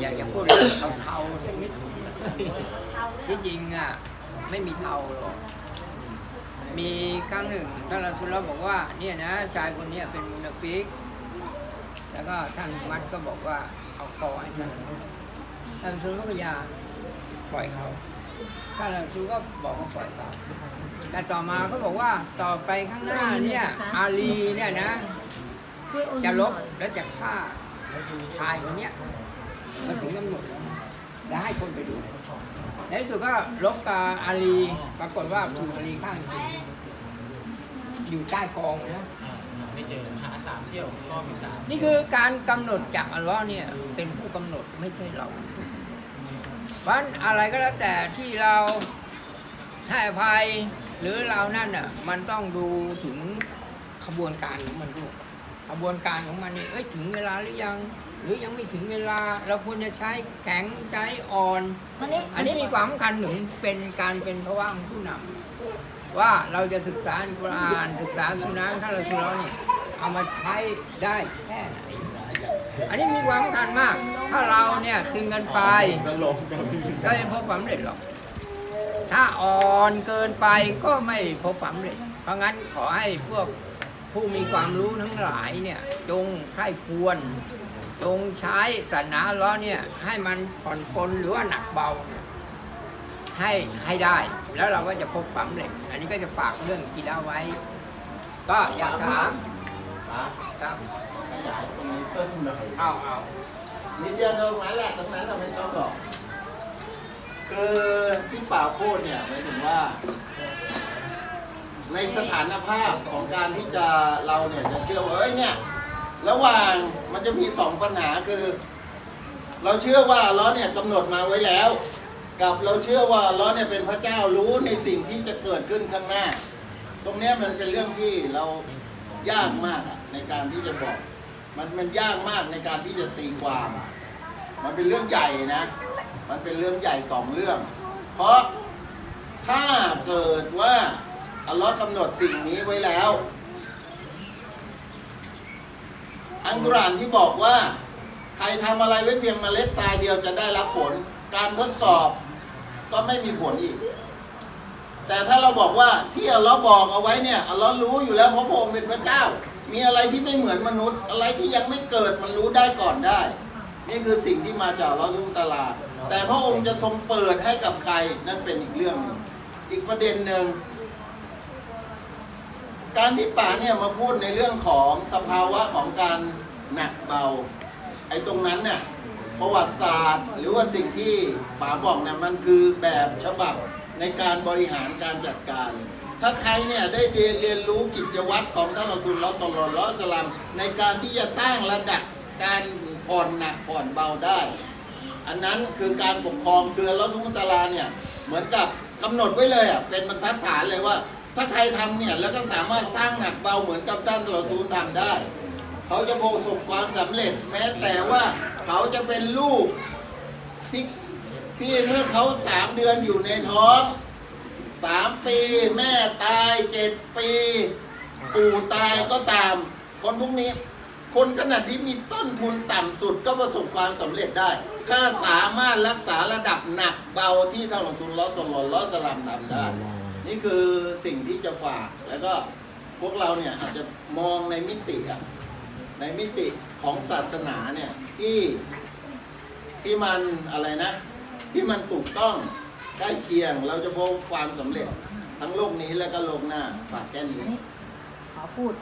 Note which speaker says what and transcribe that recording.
Speaker 1: อยากจะพูดเรื่องเทาๆสักนิดที่จริงอะไม่มีเทาหรอก มีครั้งหนึ่งท่านรัสุลลอฮ์บอกว่าเนี่ยนะชายคนนี้เป็นมุนาฟิก แล้วก็ท่านมัดก็บอกว่าเอาคอให้ฉันท่านรัสุลลอฮ์ก็ยาปล่อยเขาท่านรัสุลลอฮ์ก็บอกว่าปล่อยเขาแต่ต่อมาก็บอกว่าต่อไปข้างหน้าเนี่ยอาลีเนี่ยนะ จะลบและจะฆ่าชายคนเนี้ย มันถึงกำหนดแล้วแล้วให้คนไปดูในที่สุดก็ลบกับอาลีปรากฏว่าถูกอาลีฆ่าจริงๆอยู่ใต้กองนะ
Speaker 2: อ่าไม่เจอหาสามเที่ยวชอบมีสาม
Speaker 1: นี่คือการกำหนดจากอัลลอฮ์เนี่ยเป็นผู้กำหนดไม่ใช่เราเพราะฉะนั้นอะไรก็แล้วแต่ที่เราให้อภัยหรือเรานั่นน่ะมันต้องดูถึงขบวนการของมันด้วยขบวนการของมันนี่เอ้ยถึงเวลาหรือยัง หรือยังไม่ถึงเวลาเราควรจะใช้แข็งใช้อ่อน
Speaker 3: อันนี้
Speaker 1: อันนี้มีความสำคัญถึงเป็นการเป็นพระว่างผู้นำว่าเราจะศึกษาอัลกุรอานศึกษาสุนัขถ้าเราสุเราเนี่ยเอามาใช้ได้แค่ไหนอันนี้มีความสำคัญมาก ถ้าเราเนี่ยตึงกันไปก็ไม่พบความสำเร็จหรอก ถ้าอ่อนเกินไปก็ไม่พบความสำเร็จ เพราะงั้นขอให้พวกผู้มีความรู้ทั้งหลายเนี่ยจงใคร่ควร จงใช้ศาสนาล้อฮ์เนี่ยให้มันผ่อนปลนหรือว่าหนักเบา ให้ให้ได้ แล้วเราก็จะพบความสำเร็จอันนี้ก็จะฝากเรื่องกีฬาไว้ ก็อยากถาม
Speaker 4: อะ
Speaker 1: ครับ
Speaker 4: ขยายตรงนี้เพิ่มหน่อย
Speaker 1: เอาเอา
Speaker 4: นิดเดียวตรงนั้นแหละตรงนั้นเราไม่ต้องหรอกคือที่ป่าพูดเนี่ยหมายถึงว่า ในสถานภาพของการที่จะเราเนี่ยจะเชื่อว่าเอ้ยเนี่ย ระหว่างมันจะมีสองปัญหาคือ เราเชื่อว่าล้อเนี่ยกำหนดมาไว้แล้ว กับเราเชื่อว่าล้อเนี่ยเป็นพระเจ้ารู้ในสิ่งที่จะเกิดขึ้นข้างหน้า ตรงนี้มันเป็นเรื่องที่เรายากมากอะในการที่จะบอก มันมันยากมากในการที่จะตีความ มันเป็นเรื่องใหญ่นะ มันเป็นเรื่องใหญ่สองเรื่อง เพราะถ้าเกิดว่าอัลลอฮ์กำหนดสิ่งนี้ไว้แล้ว อันกุรานที่บอกว่า ใครทำอะไรไว้เพียงเมล็ดทรายเดียวจะได้รับผล การทดสอบก็ไม่มีผลอีก แต่ถ้าเราบอกว่าที่อัลลอฮ์บอกเอาไว้เนี่ยอัลลอฮ์รู้อยู่แล้วเพราะพระองค์เป็นพระเจ้า มีอะไรที่ไม่เหมือนมนุษย์ อะไรที่ยังไม่เกิดมันรู้ได้ก่อนได้ นี่คือสิ่งที่มาจากอัลลอฮ์ทุกตลาแต่พระองค์จะทรงเปิดให้กับใครนั่นเป็นอีกเรื่อง อีกประเด็นหนึ่ง การที่ป่าเนี่ยมาพูดในเรื่องของสภาวะของการหนักเบา ไอ้ตรงนั้นเนี่ยประวัติศาสตร์ หรือว่าสิ่งที่ป๋าบอกเนี่ยมันคือแบบฉบับในการบริหารการจัดการ ถ้าใครเนี่ยได้เรียนรู้กิจวัตรของท่านรอซูลลอฮ์ศ็อลลัลลอฮุอะลัยฮิวะสลัมในการที่จะสร้างระดับการผ่อนหนักผ่อนเบาได้ อันนั้นคือการปกครองคืออัลลอฮฺทุตาลาเนี่ยเหมือนกับกำหนดไว้เลยอะเป็นบรรทัดฐานเลยว่า ถ้าใครทำเนี่ยแล้วก็สามารถสร้างหนักเบาเหมือนกับท่านเราซูลทำได้ เขาจะประสบความสำเร็จ แม้แต่ว่าเขาจะเป็นลูกที่ที่เมื่อเขาสามเดือนอยู่ในท้องสามปีแม่ตายเจ็ดปีปู่ตายก็ตาม คนพวกนี้ คนขนาดที่มีต้นทุนต่ำสุดก็ประสบความสำเร็จได้ ถ้าสามารถรักษาระดับหนักเบาที่ท่านรอซูลลอฮ์ศ็อลลัลลอฮุอสลลัมทำได้ นี่คือสิ่งที่จะฝากแล้วก็พวกเราเนี่ยอาจจะมองในมิติอะในมิติของศาสนาเนี่ยที่ที่มันอะไรนะ ที่มันถูกต้องใกล้เคียงเราจะพบความสำเร็จทั้งโลกนี้และก็โลกหน้าฝากแค่นี้
Speaker 3: อันนี้ขอพูด